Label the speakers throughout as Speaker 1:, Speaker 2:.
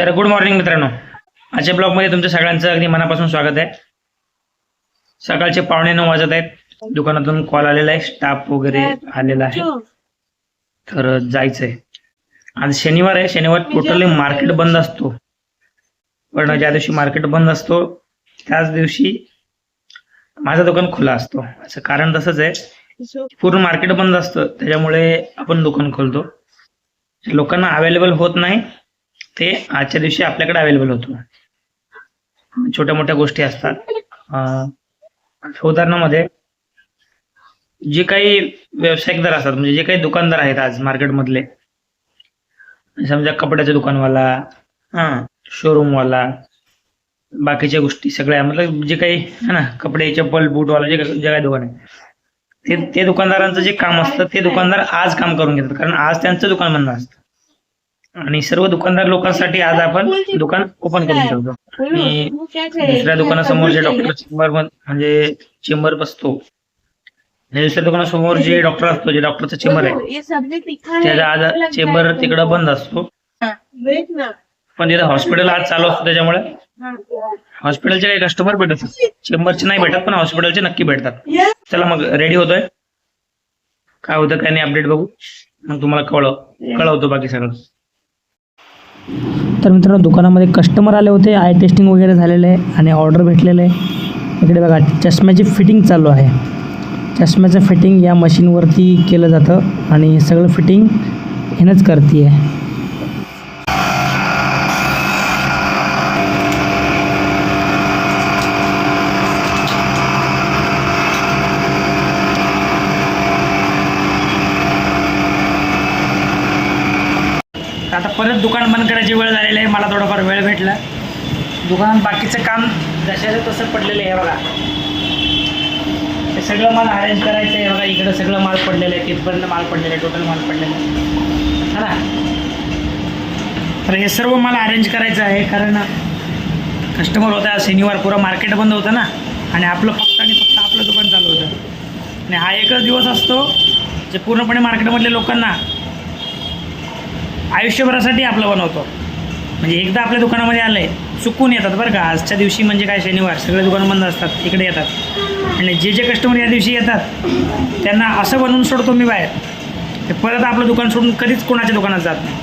Speaker 1: तर good morning मित्रांनो. आजच्या ब्लॉगमध्ये तुमच्या सगळ्यांचं अगदी मनापासून स्वागत आहे. सकाळचे पावणे नऊ वाजत आहेत. दुकानातून कॉल आलेला आहे. स्टाफ वगैरे आलेला आहे. तर जायचंय. आज शनिवार आहे. शनिवार टोटली मार्केट बंद असतो. पण ज्या दिवशी मार्केट बंद असतो त्याच दिवशी माझं दुकान खुला असतो. असं कारण तसंच आहे. पूर्ण मार्केट बंद असतं. त्याच्यामुळे आपण दुकान खोलतो. लोकांना अवेलेबल होत नाही. ते आजच्या दिवशी आपल्याकडे अवेलेबल होतो. छोट्या मोठ्या गोष्टी असतात. उदाहरणामध्ये जे काही व्यावसायिकदार असतात म्हणजे जे काही दुकानदार आहेत आज मार्केटमधले समजा कपड्याचं दुकानवाला हा शोरूमवाला बाकीच्या गोष्टी सगळ्या मतलब जे काही है ना कपडे चप्पल बूटवाला जे जे काही दुकान आहे ते ते दुकानदारांचं जे काम असतं ते दुकानदार आज काम करून घेतात. कारण आज त्यांचं दुकान बंद असतं. आणि सर्व दुकानदार लोकांसाठी आज आपण दुकान ओपन करून ठेवतो. आणि दुसऱ्या दुकानासमोर जे डॉक्टर चेंबर म्हणजे चेंबर बसतो. आणि दुसऱ्या दुकानासमोर जे डॉक्टर असतो जे डॉक्टरचा चेंबर आहे त्याचा आज चेंबर तिकडं बंद असतो. पण तिथं हॉस्पिटल आज चालू असतो त्याच्यामुळे. हॉस्पिटलचे काही कस्टमर भेटत चेंबरचे नाही भेटत पण हॉस्पिटलचे नक्की भेटतात. चला मग रेडी होतोय? काय होतं काय नाही अपडेट बघू. मग तुम्हाला कळव कळवतो बाकी सगळं. तर मित्रांनो दुकानामध्ये कस्टमर आले होते आय टेस्टिंग वगैरे झालेलं आहे आणि ऑर्डर भेटलेलं आहे. इकडे बघा चष्म्याची फिटिंग चालू आहे. चष्म्याचं फिटिंग या मशीनवरती केलं जातं आणि सगळं फिटिंग हिनंच करते आहे आता परत दुकान बंद करायची वेळ झालेली आहे. मला थोडाफार वेळ भेटला. दुकानात बाकीचं काम जशाचं तसं पडलेलं आहे बघा. हे सगळं माल अरेंज करायचं आहे बघा. इकडं सगळं माल पडलेलं आहे. तिथपर्यंत माल पडलेलं आहे. टोटल माल पडलेलं आहे. हा ना तर हे सर्व मला अरेंज करायचं आहे. कारण कस्टमर होता. शनिवार पुरं मार्केट बंद होतं ना. आणि आपलं फक्त आणि फक्त आपलं दुकान चालू होतं. आणि हा एकच दिवस असतो जे पूर्णपणे मार्केटमधल्या लोकांना आयुष्यभरासाठी आपलं बनवतो. म्हणजे एकदा आपल्या दुकानामध्ये आलं आहे चुकून येतात बरं का. आजच्या दिवशी म्हणजे काय शनिवार सगळे दुकानं बंद असतात इकडे येतात. आणि जे जे कस्टमर या दिवशी येतात त्यांना असं बनवून सोडतो मी बाहेर ते परत आपलं दुकान सोडून कधीच कोणाच्या दुकानात जात नाही.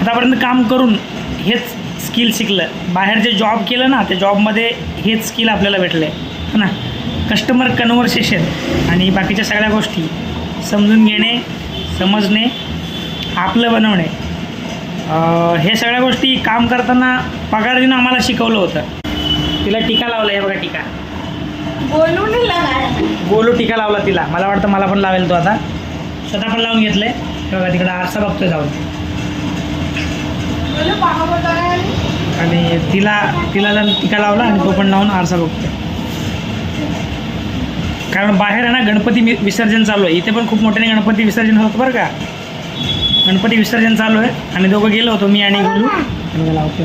Speaker 1: आतापर्यंत काम करून हेच स्किल शिकलं. बाहेर जे जॉब केलं ना त्या जॉबमध्ये हेच स्किल आपल्याला भेटलं आहे हो ना? कस्टमर कन्व्हर्सेशन आणि बाकीच्या सगळ्या गोष्टी समजून घेणे समजणे आपलं बनवणे. हे सगळ्या गोष्टी काम करताना पगार देऊन आम्हाला शिकवलं होतं. तिला टीका लावला हे बघा टीका. गोलू टीका लावला तिला. मला वाटतं मला पण लावेल तो आता. स्वतः पण लावून घेतलंय. हे बघा तिकडं आरसा बघतोय जाऊन.
Speaker 2: बोलू
Speaker 1: आणि तिला तिला टीका लावला आणि तो पण लावून आरसा बघतोय. कारण बाहेर आहे ना गणपती विसर्जन चालू आहे. इथे पण खूप मोठ्याने गणपती विसर्जन होतं बरं का. गणपती विसर्जन चालू आहे. आणि दोघं गेलो होतो मी आणि गुरु लावतो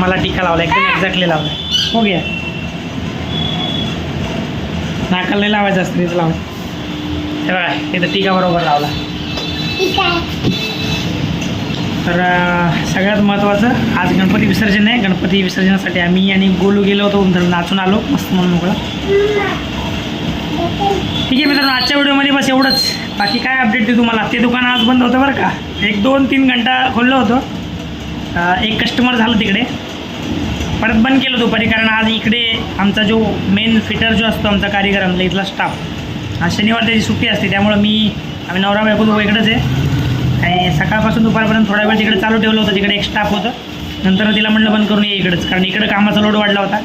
Speaker 1: मला टीका लावला एकदम एक्झॅक्टली लावला. हो गया. नाकाला नाही लावायचं असतं तिथं लावलं हे बघा इथं टीका बरोबर लावला. तर सगळ्यात महत्त्वाचं आज गणपती विसर्जन आहे. गणपती विसर्जनासाठी आम्ही आणि गोलू गेलो होतो नाचून आलो मस्त म्हणून मोकळा ठीक आहे मित्रांनो आजच्या व्हिडिओमध्ये बस एवढंच. बाकी काय अपडेट देऊ तुम्हाला? ते दुकान आज बंद होतं बरं का. एक दोन तीन घंटा खोललं होतं. एक कस्टमर झालं तिकडे. परत बंद केलं दुपारी कारण आज इकडे आमचा जो मेन फिटर जो असतो आमचा कारीगर आमचा इथला स्टाफ आज शनिवार त्याची सुट्टी असते. त्यामुळं मी आम्ही नवरा बायको दोघं इकडेच आहे. आणि सकाळपासून दुपारपर्यंत थोडा वेळ तिकडे चालू ठेवलं होतं. तिकडे एक स्टाफ होतं. नंतर तिला म्हणलं बंद करून ये इकडंच. कारण इकडं कामाचा लोड वाढला होता.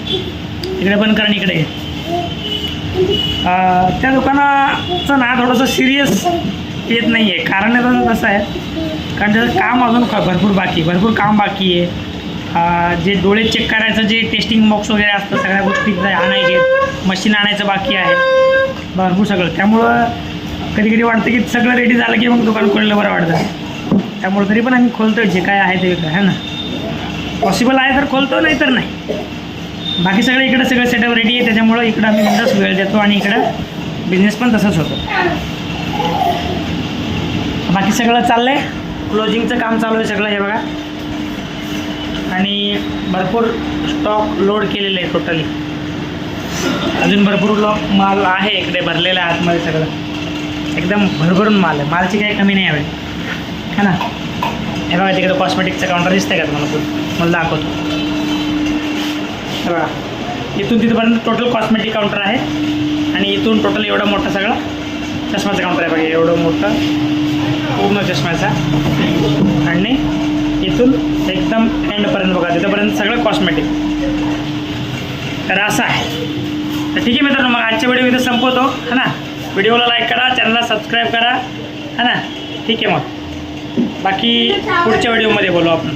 Speaker 1: इकडे बंद करून इकडे त्या दुकानाचं ना थोडंसं सिरियस येत नाही आहे कारण त्याचं कसं आहे कारण त्याचं काम अजून भरपूर बाकी आहे. भरपूर काम बाकी आहे. जे डोळे चेक करायचं जे टेस्टिंग बॉक्स वगैरे असतं सगळ्या गोष्टी आणायचे मशीन आणायचं बाकी आहे. भरपूर सगळं. त्यामुळं कधी कधी वाटतं की सगळं रेडी झालं की मग दुकान खोललं बरं वाटतं. त्यामुळं तरी पण आम्ही खोलतोय. जे काय आहे ते है ना? पॉसिबल आहे तर खोलतो नाही तर नाही. बाकी सगळं इकडं सगळं सेटअप रेडी आहे त्याच्यामुळं इकडं आम्ही बिंदास वेळ देतो आणि इकडं बिझनेस पण तसाच होतो. बाकी सगळं चाललंय? क्लोजिंगचं काम चालू आहे सगळं हे बघा. आणि भरपूर स्टॉक लोड केलेलं आहे टोटली अजून भरपूर लॉक माल आहे इकडे भरलेला आहे आतमध्ये सगळं. एकदम भरभरून माल आहे. मालची काही कमी नाही यावेळी है ना? हे बघा तिकडे कॉस्मेटिकचं काउंटर दिसतंय का तुम्हाला? मला दाखवतो. बघा इथून तिथपर्यंत टोटल कॉस्मेटिक काउंटर आहे. आणि इथून टोटल एवढा मोठा सगळा चष्माचं काउंटर आहे बघा एवढं मोठं. पूर्ण चष्म्याचा. आणि इथून एकदम एंडपर्यंत बघा तिथंपर्यंत सगळं कॉस्मेटिक तर असं आहे. तर ठीक आहे मित्रांनो मग आजच्या व्हिडिओ इथे संपवतो. है ना? व्हिडिओला लाईक करा चॅनलला सबस्क्राईब करा. है ना? ठीक आहे मग. बाकी पुढच्या व्हिडिओमध्ये बोलू आपण.